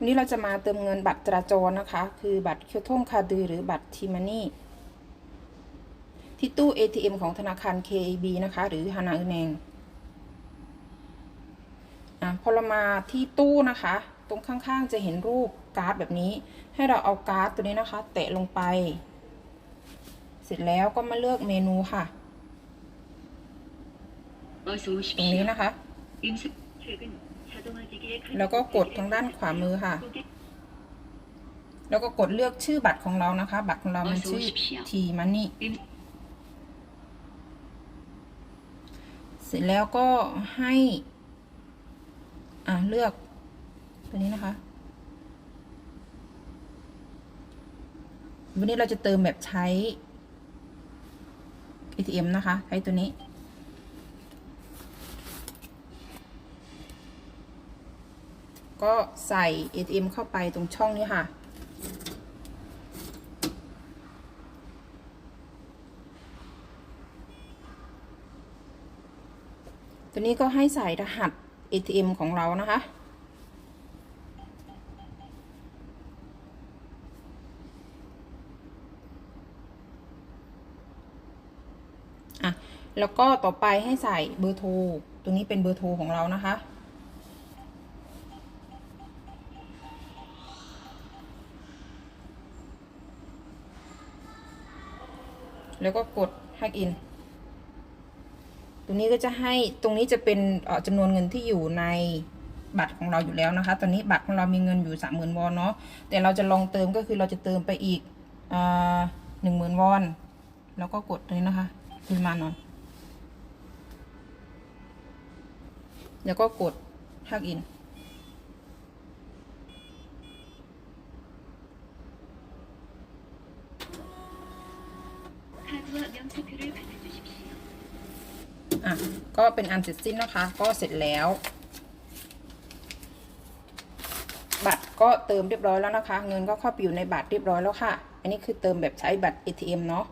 วันนี้เราจะมาเติมเงินบัตรจราจรนะคะ คือบัตรเคียวท่งคาดือหรือบัตรทีมันนี่ที่ตู้ ATM ของธนาคาร KAB นะคะ หรือฮานาอืนแองพอเรามาที่ตู้นะคะ ตรงข้างๆจะเห็นรูปการ์ดแบบนี้ ให้เราเอาการ์ดตัวนี้นะคะ แตะลงไป เสร็จแล้วก็มาเลือกเมนูค่ะตรงนี้นะคะ แล้วก็กดทางด้านขวามือค่ะ แล้วก็กดเลือกชื่อบัตรของเรานะคะ บัตรของเรามันชื่อทีมันนี่เสร็จแล้วก็ให้ อ่าเลือกตัวนี้นะคะ วันนี้เราจะเติมแบบใช้ ATM นะคะ ใช้ตัวนี้ ก็ใส่ ATM เข้าไปตรงช่องนี้ค่ะ ตัวนี้ก็ให้ใส่รหัส ATM ของเรานะคะอะแล้วก็ต่อไปให้ใส่เบอร์โทรตัวนี้เป็นเบอร์โทรของเรานะคะ แล้วก็กด Hack in ตรงนี้ก็จะให้ตรงนี้จะเป็นจำนวนเงินที่อยู่ในบัตรของเราอยู่แล้วนะคะ ตอนนี้บัตรของเรามีเงินอยู่สามหมื่นวอนเนาะ แต่เราจะลองเติมก็คือเราจะเติมไปอีกหนึ่งหมื่นวอน แล้วก็กดตรงนี้นะคะปริมาณนอน แล้วก็กด Hack in อะ ก็เป็นอันเสร็จสิ้นนะคะ ก็เสร็จแล้ว บัตรก็เติมเรียบร้อยแล้วนะคะ เงินก็เข้าไปอยู่ในบัตรเรียบร้อยแล้วค่ะ อันนี้คือเติมแบบใช้บัตร ATM เนาะ